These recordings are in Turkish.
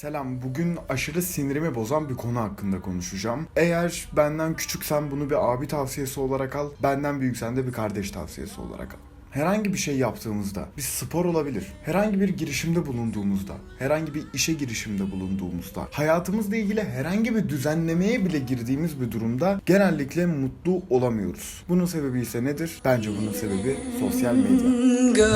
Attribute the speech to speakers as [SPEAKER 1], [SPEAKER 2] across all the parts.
[SPEAKER 1] Selam, bugün aşırı sinirimi bozan bir konu hakkında konuşacağım. Eğer benden küçüksen bunu bir abi tavsiyesi olarak al, benden büyüksen de bir kardeş tavsiyesi olarak al. Herhangi bir şey yaptığımızda, bir spor olabilir, herhangi bir girişimde bulunduğumuzda, herhangi bir işe girişimde bulunduğumuzda, hayatımızla ilgili herhangi bir düzenlemeye bile girdiğimiz bir durumda genellikle mutlu olamıyoruz. Bunun sebebi ise nedir? Bence bunun sebebi sosyal medya.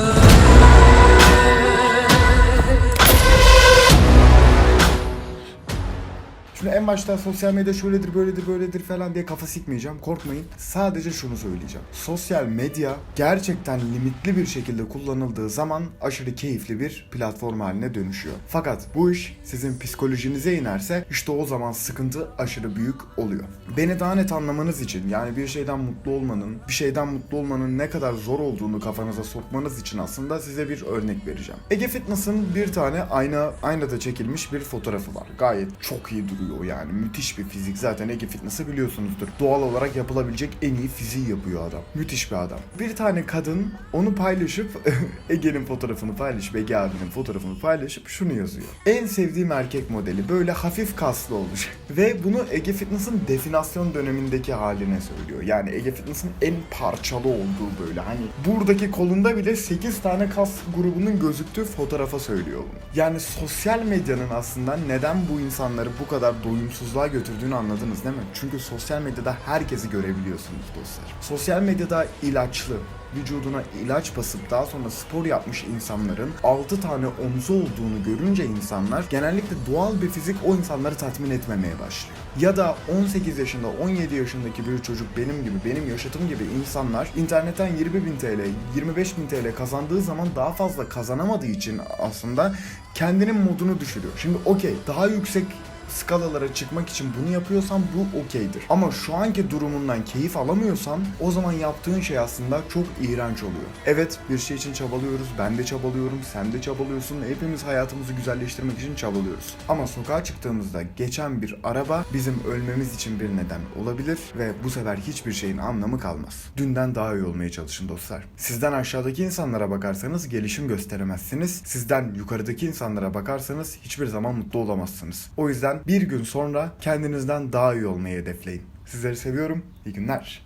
[SPEAKER 1] Şimdi en başta sosyal medya şöyledir, böyledir, böyledir falan diye kafa sikmeyeceğim. Korkmayın. Sadece şunu söyleyeceğim. Sosyal medya gerçekten limitli bir şekilde kullanıldığı zaman aşırı keyifli bir platform haline dönüşüyor. Fakat bu iş sizin psikolojinize inerse işte o zaman sıkıntı aşırı büyük oluyor. Beni daha net anlamanız için yani bir şeyden mutlu olmanın, bir şeyden mutlu olmanın ne kadar zor olduğunu kafanıza sokmanız için aslında size bir örnek vereceğim. Ege Fitness'ın bir tane ayna aynada çekilmiş bir fotoğrafı var. Gayet çok iyi duruyor yani. Müthiş bir fizik. Zaten Ege Fitness'ı biliyorsunuzdur. Doğal olarak yapılabilecek en iyi fiziği yapıyor adam. Müthiş bir adam. Bir tane kadın onu paylaşıp Ege'nin fotoğrafını paylaşıp Ege abinin fotoğrafını paylaşıp şunu yazıyor. En sevdiğim erkek modeli böyle hafif kaslı olmuş. Ve bunu Ege Fitness'ın definasyon dönemindeki haline söylüyor. Yani Ege Fitness'ın en parçalı olduğu böyle hani buradaki kolunda bile 8 tane kas grubunun gözüktüğü fotoğrafa söylüyor bunu. Yani sosyal medyanın aslında neden bu insanları bu kadar doyumsuzluğa götürdüğünü anladınız değil mi? Çünkü sosyal medyada herkesi görebiliyorsunuz dostlar. Sosyal medyada ilaçlı, vücuduna ilaç basıp daha sonra spor yapmış insanların 6 tane omzu olduğunu görünce insanlar genellikle doğal bir fizik o insanları tatmin etmemeye başlıyor. Ya da 18 yaşında 17 yaşındaki bir çocuk benim gibi benim yaşıtım gibi insanlar internetten 20 bin TL 25 bin TL kazandığı zaman daha fazla kazanamadığı için aslında kendinin modunu düşürüyor. Şimdi okey daha yüksek skalalara çıkmak için bunu yapıyorsan bu okeydir. Ama şu anki durumundan keyif alamıyorsan o zaman yaptığın şey aslında çok iğrenç oluyor. Evet bir şey için çabalıyoruz. Ben de çabalıyorum. Sen de çabalıyorsun. Hepimiz hayatımızı güzelleştirmek için çabalıyoruz. Ama sokağa çıktığımızda geçen bir araba bizim ölmemiz için bir neden olabilir ve bu sefer hiçbir şeyin anlamı kalmaz. Dünden daha iyi olmaya çalışın dostlar. Sizden aşağıdaki insanlara bakarsanız gelişim gösteremezsiniz. Sizden yukarıdaki insanlara bakarsanız hiçbir zaman mutlu olamazsınız. O yüzden bir gün sonra kendinizden daha iyi olmayı hedefleyin. Sizleri seviyorum. İyi günler.